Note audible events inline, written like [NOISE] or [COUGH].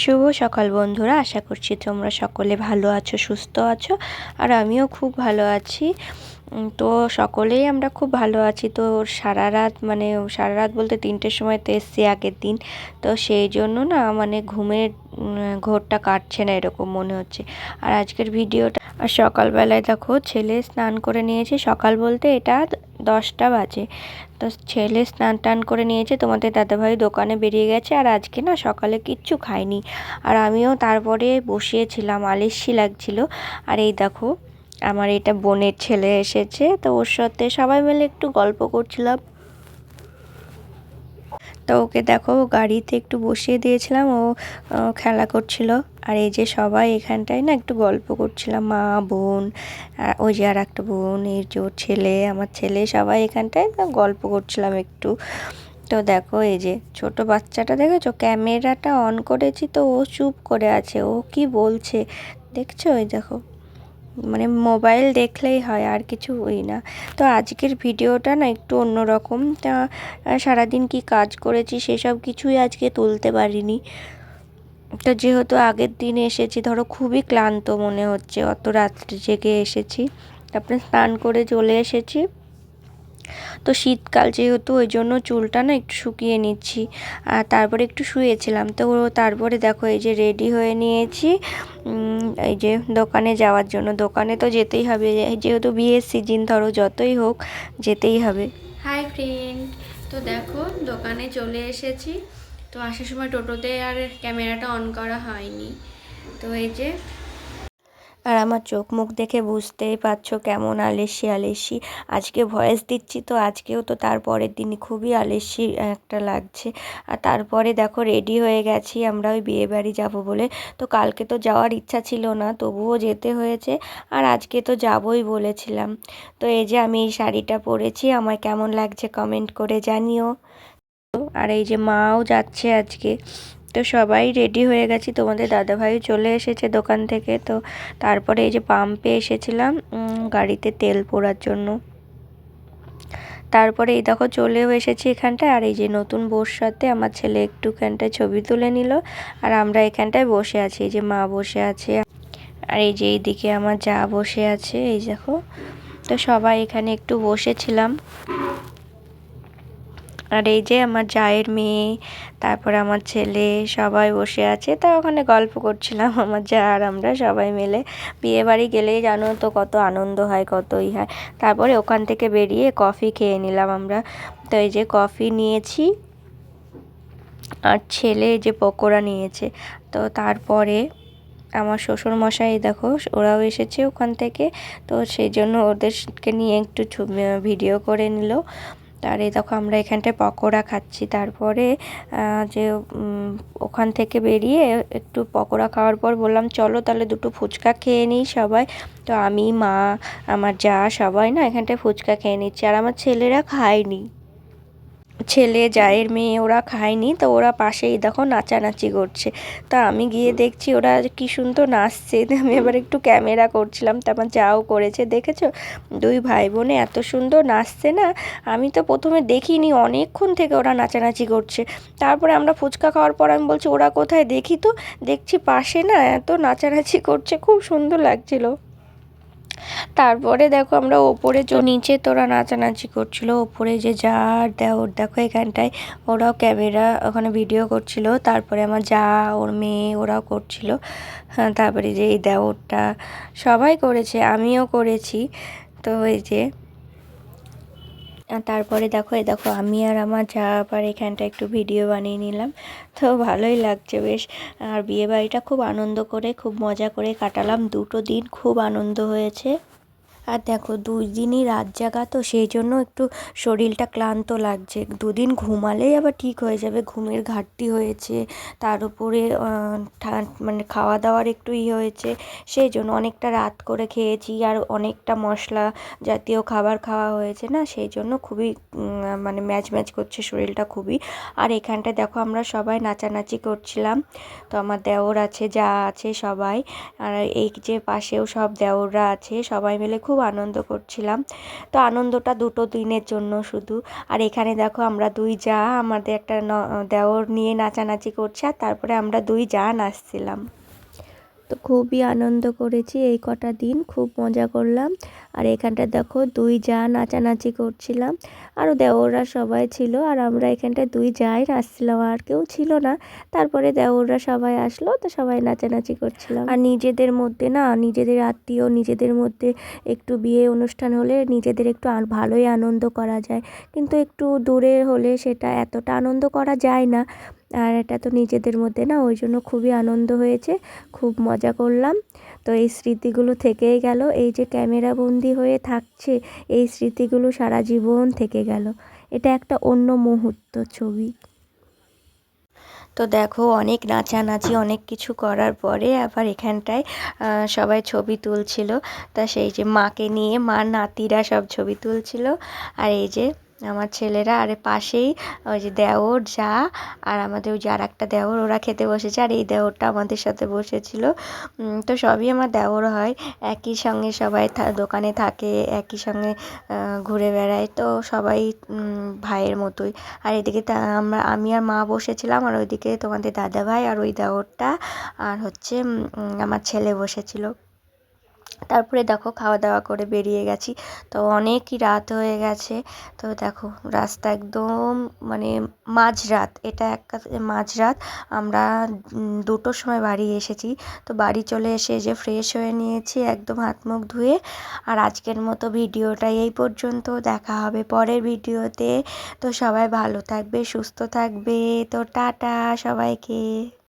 শুভ সকাল বন্ধুরা, আশা করছি তোমরা সকলে ভালো আছো, সুস্থ আছো, আর আমিও খুব ভালো আছি। তো সকলেই আমরা খুব ভালো আছি। তো সারা রাত মানে সারা রাত বলতে তিনটের সময় তো এসছি আগের দিন। তো সেই জন্য না মানে ঘুমের ঘোরটা কাটছে না এরকম মনে হচ্ছে। আর আজকের ভিডিওটা আর সকালবেলায় দেখো ছেলে স্নান করে নিয়েছে। সকাল বলতে এটা দশটা বাজে। তো ছেলে স্নান টান করে নিয়েছে, তোমাদের দাদাভাই দোকানে বেরিয়ে গেছে আর আজকে না সকালে কিচ্ছু খাইনি আর আমিও তারপরে বসিয়েছিলাম আলিস্যি লাগছিল। আর এই দেখো, আমার এটা বোনের ছেলে এসেছে। তো ওর সাথে সবাই মিলে একটু গল্প করছিলাম। তো ওকে দেখো গাড়িতে একটু বসিয়ে দিয়েছিলাম, ও খেলা করছিল। আর এই যে সবাই এখানটায় না একটু গল্প করছিলাম, মা, বোন ওই যে আর একটা বোন এর যে ছেলে, আমার ছেলে, সবাই এখানটায় গল্প করছিলাম একটু। তো দেখো এই যে ছোট বাচ্চাটা দেখেছ, ক্যামেরাটা অন করেছি তো ও চুপ করে আছে, ও কি বলছে? দেখছ? ওই দেখো। মানে মোবাইল দেখলেই হয়, আর কিছু ওই না। তো আজকের ভিডিওটা না একটু অন্যরকম। তা সারাদিন কি কাজ করেছি সেসব কিছুই আজকে তুলতে পারিনি। তো যেহেতু আগের দিন এসেছি, ধরো খুবই ক্লান্ত মনে হচ্ছে, অত রাত্রে জেগে এসেছি। তারপরে স্নান করে চলে এসেছি। তো শীতকাল যেহেতু, ওই জন্য চুলটা না একটু শুকিয়ে নিচ্ছি। আর তারপরে একটু শুয়েছিলাম। তো তারপরে দেখো এই যে রেডি হয়ে নিয়েছি। এই যে দোকানে যাওয়ার জন্য, দোকানে তো যেতেই হবে। যেহেতু বিয়ের সিজন ধরো যতই হোক, যেতেই হবে। হাই ফ্রেন্ড তো দেখো, দোকানে চলে এসেছি। তো আসার সময় টোটোতে আর ক্যামেরাটা অন করা হয়নি। তো এই যে আর আমার চোখ মুখ দেখে বুঝতেই পারছ কেমন আলেসি আলেসি। আজকে ভয়েস দিচ্ছি তো আজকেও তো তার পরের দিনই খুবই আলেসি একটা লাগছে। আর তারপরে দেখো রেডি হয়ে গেছি, আমরা ওই বিয়ে বাড়ি যাব বলে। তো কালকে তো যাওয়ার ইচ্ছা ছিল না, তবুও যেতে হয়েছে আর আজকে তো যাবই বলেছিলাম। তো এই যে আমি এই শাড়িটা পরেছি, আমার কেমন লাগছে কমেন্ট করে জানিও। আর এই যে মাও যাচ্ছে আজকে। তো সবাই রেডি হয়ে গেছি। তোমাদের দাদাভাই চলে এসেছে দোকান থেকে। তো তারপরে এই যে পাম্পে এসেছিলাম গাড়িতে তেল পোড়ার জন্য। তারপরে এই দেখো চলেও এসেছি এখানটায়। আর এই যে নতুন বোর সাথে আমার ছেলে একটুখানটায় ছবি তুলে নিল। আর আমরা এখানটায় বসে আছি, এই যে মা বসে আছে। আর এই যে এইদিকে আমার যা বসে আছে, এই দেখো। তো সবাই এখানে একটু বসেছিলাম। আর এই যে আমার জায়ের মেয়ে, তারপর আমার ছেলে সবাই বসে আছে। তা ওখানে গল্প করছিলাম [LAUGHS] আমার যা আর আমরা সবাই মিলে। বিয়ে বাড়ি গেলেই জানো তো কত আনন্দ হয় কতই হয়। তারপরে ওখান থেকে বেরিয়ে কফি খেয়ে নিলাম আমরা। তো এই যে কফি নিয়েছি, আর ছেলে যে পকোড়া নিয়েছে। তো তারপরে আমার শ্বশুর মশাই দেখো, ওরাও এসেছে ওখান থেকে। তো সেই জন্য ওদেরকে নিয়ে একটু ভিডিও করে নিল। তার এই দেখো আমরা এখানটায় পকোড়া খাচ্ছি। তারপরে যে ওখান থেকে বেরিয়ে একটু পকোড়া খাওয়ার পর বললাম, চলো তাহলে দুটো ফুচকা খেয়ে নিই সবাই। তো আমি, মা, আমার যা, সবাই না এখানটায় ফুচকা খেয়ে নিচ্ছি। আর আমার ছেলেরা খায়নি। ছেলে জায়ের মেয়ে ওরা খায়নি, তো ওরা পাশেই দেখো নাচানাচি করছে। তা আমি গিয়ে দেখছি ওরা কি সুন্দর নাচছে। [LAUGHS] আমি আবার একটু ক্যামেরা করছিলাম, তা আমার যাও করেছে। দেখেছ? দুই ভাই বোনে এত সুন্দর নাচছে না? আমি তো প্রথমে দেখিনি, অনেকক্ষণ থেকে ওরা নাচানাচি করছে। তারপরে আমরা ফুচকা খাওয়ার পর আমি বলছি, ওরা কোথায়? দেখি তো। দেখছি পাশে না এত নাচানাচি করছে, খুব সুন্দর লাগছিল। তারপরে দেখো আমরা ওপরে যে নিচে তোরা নাচানাচি করছিল। ওপরে যে যা আর দেওর, দেখো এখানটায় ওরাও ক্যামেরা ওখানে ভিডিও করছিল। তারপরে আমার যা, ওর মেয়ে, ওরাও করছিল। হ্যাঁ তারপরে যে এই দেওরটা সবাই করেছে, আমিও করেছি। তো এই যে তারপরে দেখো, এ দেখো, আমি আর আমার যা আবার এখানটা একটু ভিডিও বানিয়ে নিলাম। তো ভালোই লাগছে বেশ। আর বিয়েবাড়িটা খুব আনন্দ করে, খুব মজা করে কাটালাম। দুটো দিন খুব আনন্দ হয়েছে। আর দেখো, দুই দিনই রাত জাগা তো সেই জন্য একটু শরীরটা ক্লান্ত লাগছে। দুদিন ঘুমালেই আবার ঠিক হয়ে যাবে, ঘুমের ঘাটতি হয়েছে, তার উপরে মানে খাওয়া দাওয়ার একটু ই হয়েছে, সেই জন্য অনেকটা রাত করে খেয়েছি, আর অনেকটা মশলা জাতীয় খাবার খাওয়া হয়েছে না, সেই জন্য খুবই মানে ম্যাচ ম্যাচ করছে শরীরটা খুবই। আর এখানটায় দেখো, আমরা সবাই নাচানাচি করছিলাম, তো আমার দেওর আছে, যা আছে সবাই, আর এই যে পাশেও সব দেওররা আছে, সবাই মিলে খুব আনন্দ করছিলাম। তো আনন্দটা দুটো দিনের জন্য শুধু। আর এখানে দেখো আমরা দুই যা আমাদের একটা দেওর নিয়ে নাচানাচি করছে আর তারপরে আমরা দুই যা নাচছিলাম তো খুবই আনন্দ করেছি এই কটা দিন, খুব মজা করলাম। আর এখানটা দেখো দুই যা নাচানাচি করছিলাম। আরও দেওররা সবাই ছিল আর আমরা এখানটায় দুই যাই নাচছিলাম আর কেউ ছিল না। তারপরে দেওররা সবাই আসলো, তো সবাই নাচানাচি করছিলাম। আর নিজেদের মধ্যে না, নিজেদের আত্মীয়, নিজেদের মধ্যে একটু বিয়ে অনুষ্ঠান হলে নিজেদের একটু ভালোই আনন্দ করা যায়। কিন্তু একটু দূরে হলে সেটা এতটা আনন্দ করা যায় না। আর এটা তো নিজেদের মধ্যে না, ওই জন্য খুবই আনন্দ হয়েছে, খুব মজা করলাম। তো এই স্মৃতিগুলো থেকেই গেল, এই যে ক্যামেরা বন্দি হয়ে থাকছে, এই স্মৃতিগুলো সারা জীবন থেকে গেল। এটা একটা অন্য মুহূর্ত ছবি। তো দেখো, অনেক নাচানাচি, অনেক কিছু করার পরে আবার এখানটায় সবাই ছবি তুলছিল। তা সেই যে মাকে নিয়ে, মা, নাতিরা সব ছবি তুলছিল। আর এই যে আমার ছেলেরা, আর পাশেই ওই যে দেওর যা, আর আমাদের ওই যে আর একটা দেওর, ওরা খেতে বসেছে, আর এই দেওরটা আমাদের সাথে বসেছিল। তো সবই আমার দেওর হয়। একই সঙ্গে সবাই দোকানে থাকে, একই সঙ্গে ঘুরে বেড়ায়। তো সবাই ভাইয়ের মতোই। আর এদিকে আমরা, আমি আর মা বসেছিলাম, আর ওইদিকে তোমাদের দাদা ভাই আর ওই দেওরটা। আর হচ্ছে আমার ছেলে বসেছিল। তারপরে দেখো খাওয়া দাওয়া করে বেরিয়ে গেছি। তো অনেকই রাত হয়ে গেছে। তো দেখো রাস্তা একদম মানে মাঝরাত, এটা এক মাঝরাত। আমরা দুটোর সময় বাড়ি এসেছি। তো বাড়ি চলে এসে যে ফ্রেশ হয়ে নিয়েছি, একদম হাত মুখ ধুয়ে। আর আজকের মতো ভিডিওটা এই পর্যন্ত, দেখা হবে পরের ভিডিওতে। তো সবাই ভালো থাকবে, সুস্থ থাকবে। তো টাটা সবাইকে।